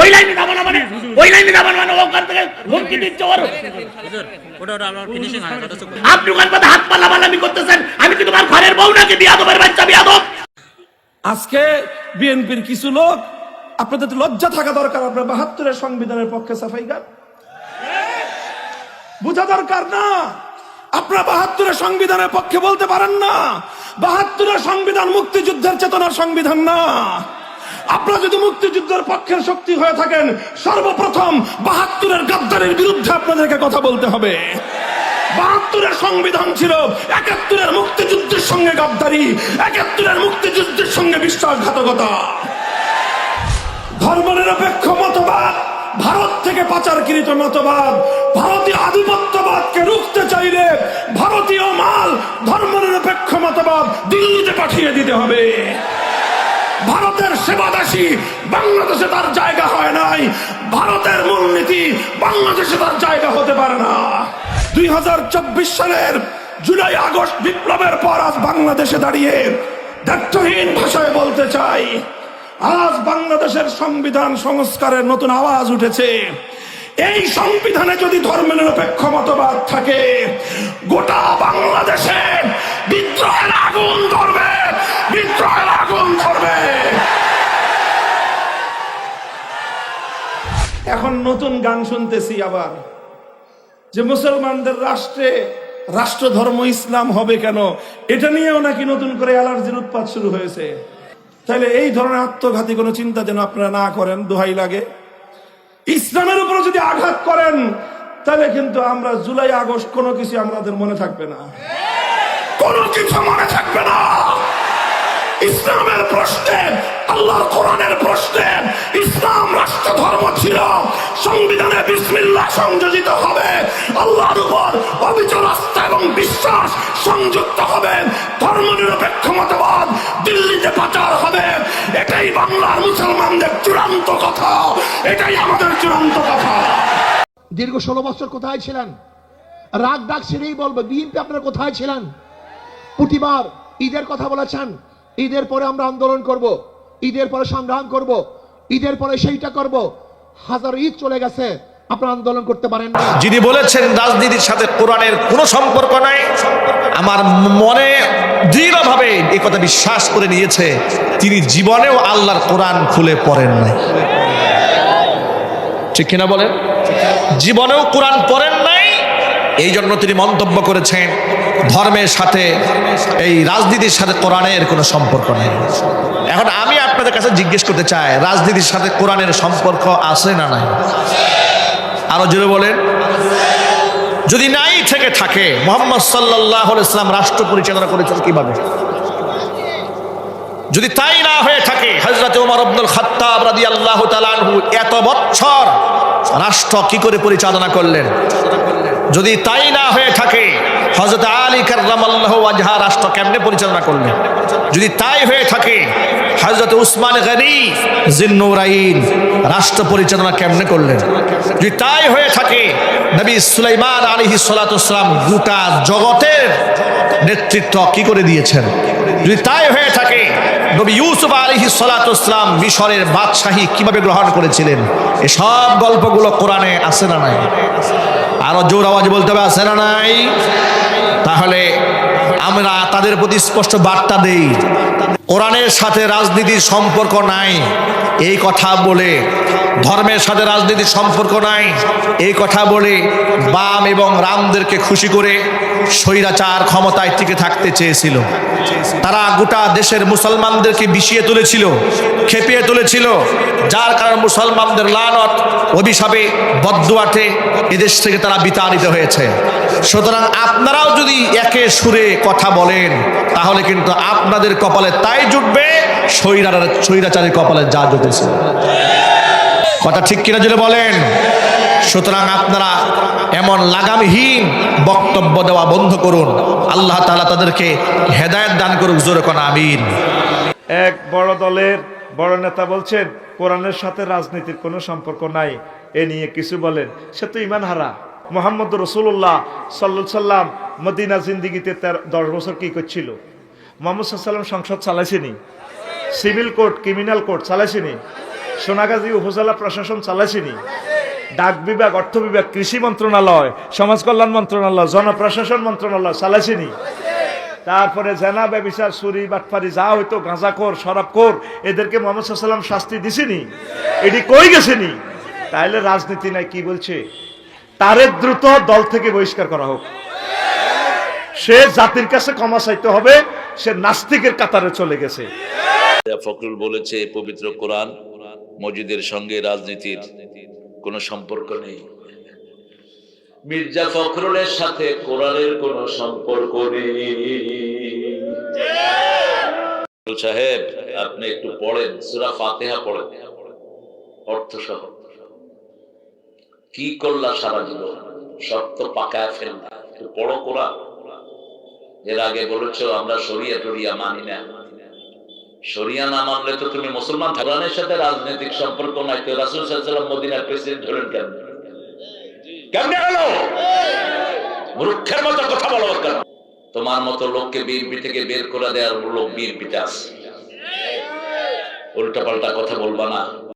ওই লাইনে যাব না মানে ওই লাইনে যাব না মানে ওখান থেকে হুমকি দিচ্ছে ওর। আপনি ওখান পাতে হাত পাল্লা পাল্লামি করতেছেন আমি কি তোমার ঘরের বউ নাকি বিয়াদবের বাচ্চা বিয়াদব? আজকে বিএনপির কিছু লোক আপনাদের লজ্জা থাকা দরকার আপনার বাহাত্তরের সংবিধানের পক্ষে সাফাই গান। বোঝা দরকার না আপনারা বাহাত্তরের সংবিধানের পক্ষে বলতে পারেন না বাহাত্তরের সংবিধান মুক্তিযুদ্ধের চেতনার সংবিধান না। আপনারা যদি মুক্তিযুদ্ধের পক্ষের শক্তি হয়ে থাকেন, সর্বপ্রথম বাহাত্তরের গাদ্দারের বিরুদ্ধে আপনাদেরকে কথা বলতে হবে। বাহাত্তরের সংবিধান ছিল একাত্তরের মুক্তিযুদ্ধের সঙ্গে গাদ্দারি, একাত্তরের মুক্তিযুদ্ধের সঙ্গে বিশ্বাসঘাতকতা। ধর্মনিরপেক্ষ মতবাদ, ভারত থেকে পাচারকৃত মতবাদ, ভারতীয় আধিপত্যবাদকে রুখতে চাইলে ভারতীয় মাল ধর্মনিরপেক্ষ মতবাদ দিল্লিতে পাঠিয়ে দিতে হবে। ভারতের সেবাদাসী বাংলাদেশে তার জায়গা হয় নাই। ভারতের মূলনীতি, বাংলাদেশে তার জায়গা হতে পারে না। দুই হাজার চব্বিশ সালের জুলাই, আগস্ট বিপ্লবের পর আজ বাংলাদেশে দাঁড়িয়ে দায়িত্বহীন ভাষায় বলতে চাই। আজ বাংলাদেশের সংবিধান সংস্কারের নতুন আওয়াজ উঠেছে। এই সংবিধানে যদি ধর্মনিরপেক্ষ মতবাদ থাকে নতুন গান শুনতেছি আবার। যে মুসলমানদের রাষ্ট্রে রাষ্ট্র ধর্ম ইসলাম হবে কেন, এটা নিয়েও নাকি নতুন করে অ্যালার্জির উৎপাত শুরু হয়েছে। তাহলে এই ধরনের আত্মঘাতী কোনো চিন্তা যেন আপনারা না করেন, দোহাই লাগে। ইসলামের উপর যদি আঘাত করেন তাহলে কিন্তু আমরা জুলাই আগস্ট কোনো কিছু আমাদের মনে থাকবে না। কোনো কিছু মনে থাকবে না। ইসলামের প্রশ্নে, আল্লাহর কোরআনের প্রশ্নে ইসলাম রাষ্ট্র ধর্ম ছিল। সংবিধানে বিসমিল্লাহ সংযোজিত হবে। আল্লাহর উপর অবিচল আস্থা এবং বিশ্বাস সংযুক্ত হবে। ধর্ম নিরপেক্ষ মতবাদ দিল্লিতে পাচার হবে। এটাই বাংলার মুসলমানদের চূড়ান্ত কথা। এটাই আমাদের চূড়ান্ত কথা। দীর্ঘ ষোলো বছর কোথায় ছিলেন? রাগ ডাক সেরেই বলব, বিএনপি আপনারা কোথায় ছিলেন? প্রতিবার ঈদের কথা বলেছেন ঈদের পরে আমরা আন্দোলন করব, ঈদের পরে সংগ্রাম করব, ঈদের পরে সেইটা করব। হাজার ঈদ চলে গেছে, আপনারা আন্দোলন করতে পারেন না। যিনি বলেছেন রাজনীতির সাথে কোরআনের কোনো সম্পর্ক নাই, আমার মনে দৃঢ়ভাবে এই কথা বিশ্বাস করে নিয়েছে, তিনি জীবনেও আল্লাহর কোরআন খুলে পড়েন নাই। ঠিক কিনা বলেন? জীবনেও কোরআন পড়েন নাই এই জন্য তিনি মন্তব্য করেছেন, ধর্মের সাথে এই রাজনীতির সাথে কোরআনের কোনো সম্পর্ক নেই। এখন আমি আপনাদের কাছে জিজ্ঞেস করতে চাই, রাজনীতির সাথে কোরআনের সম্পর্ক আছে না নাই? আরও জোরে বলেন। যদি নাই থেকে থাকে, মোহাম্মদ সাল্লাহ ইসলাম রাষ্ট্র পরিচালনা করেছেন কীভাবে? যদি তাই না হয়ে থাকে হজরত উমর আব্দুল খাত্তাব রাদি আল্লাহ তালানহু এত বছর রাষ্ট্র কি করে পরিচালনা করলেন? যদি তাই না হয়ে থাকে হজরত আলী কার্লাম আল্লাহ আজহা রাষ্ট্র কেমনে পরিচালনা করলেন? যদি তাই হয়ে থাকে হজরত উসমান গনি জিন্নুরাইন রাষ্ট্র পরিচালনা কেমনে করলেন? যদি তাই হয়ে থাকে, নবী সুলাইমান আলিহি সালাতাম গোটা জগতের নেতৃত্ব কি করে দিয়েছেন? যদি তাই হয়ে থাকে, নবী ইউসুফ আলিহি সালাতাম মিশরের বাদশাহী কীভাবে গ্রহণ করেছিলেন? এসব গল্পগুলো কোরআনে আছে না নাই? আরও জোর আওয়াজ বলতে হবে, আছে না নাই? তাহলে আমরা তাদের প্রতি স্পষ্ট বার্তা দেই। কোরআনের সাথে রাজনীতির সম্পর্ক নাই, এই কথা বলে, ধর্মের সাথে রাজনীতির সম্পর্ক নাই, এই কথা বলে বাম এবং রামদেরকে খুশি করে স্বৈরাচার ক্ষমতায় টিকে থাকতে চেয়েছিল। তারা গোটা দেশের মুসলমানদেরকে বিষিয়ে তুলেছিল, খেপিয়ে তুলেছিল যার কারণে মুসলমানদের লানত অভিশাপে বদুয়াটে এদেশ থেকে তারা বিতাড়িত হয়েছে। সুতরাং আপনারাও যদি একে সুরে কথা বলেন, তাহলে কিন্তু আপনাদের কপালে তাই জুটবে, স্বৈরার স্বৈরাচারের কপালে যা জুটেছে। কথা ঠিক কিনা যদি বলেন? সুতরাং আপনারা এমন লাগামহীন বক্তব্য দেওয়া বন্ধ করুন। আল্লাহ তাআলা তাদেরকে হেদায়েত দান করুক, জোরে কোন আমিন। এক বড় দলের বড় নেতা বলছেন, কোরআনের সাথে রাজনীতির কোনো সম্পর্ক নাই। এ নিয়ে কিছু বলেন। সে তো ইমান হারা মোহাম্মদ রসুল্লাহ সাল্লু সাল্লাম মদিনা জিন্দিগিতে তার, দশ বছর কি করছিল? মোহাম্মদ সাল্লাম সংসদ চালাইছেনি? সিভিল কোর্ট, ক্রিমিনাল কোর্ট চালাইছেনি? সোনাগাজী উপজেলা প্রশাসন চালাইছিনি? ডাক বিভাগ, অর্থ বিভাগ, কৃষি মন্ত্রণালয়, সমাজ কল্যাণ মন্ত্রণালয়, জনপ্রশাসন মন্ত্রণালয় চালাইছিনি? তারপরে জেনা ব্যবিচার, চুরি বাটফারি যা হইতো গাঁজাখোর শরাবখোর এদেরকে মোহাম্মদ সাল্লাম শাস্তি দিছিনি? এটি কই গেছেনি? তাইলে রাজনীতি নাই, কি বলছে? তারে দ্রুত দল থেকে বহিষ্কার করা হোক। সে জাতির কাছে ক্ষমা চাইতে হবে, সে নাস্তিকের কাতারে চলে গেছে। ফখরুল বলেছে, পবিত্র কোরআন মসজিদের সঙ্গে রাজনীতির কোনো সম্পর্ক নেই। মির্জা ফখরুলের সাথে কোরআনের কোনো সম্পর্ক নেই। সাহেব, আপনি একটু পড়েন, সুরা ফাতেহা পড়েন। অর্থ সহ কি করলা সারা জীবন? শক্ত পাকায় ফেললা একটু পড়ো কোরআন। এর আগে বলেছ, আমরা সরিয়া টরিয়া মানি না। শরিয়া না মানলে তো তুমি মুসলমান কোরআনের সাথে রাজনৈতিক সম্পর্ক নাই। তো রাসুল সাল্লাম মদিনার প্রেসিডেন্ট হলেন কেন? কেমনে হলো? মূর্খের মতো কথা বলো কেন তোমার মতো লোককে বিএনপি থেকে বের করে দেওয়ার লোক বিএনপিতে আছে। উল্টা পাল্টা কথা বলবা না।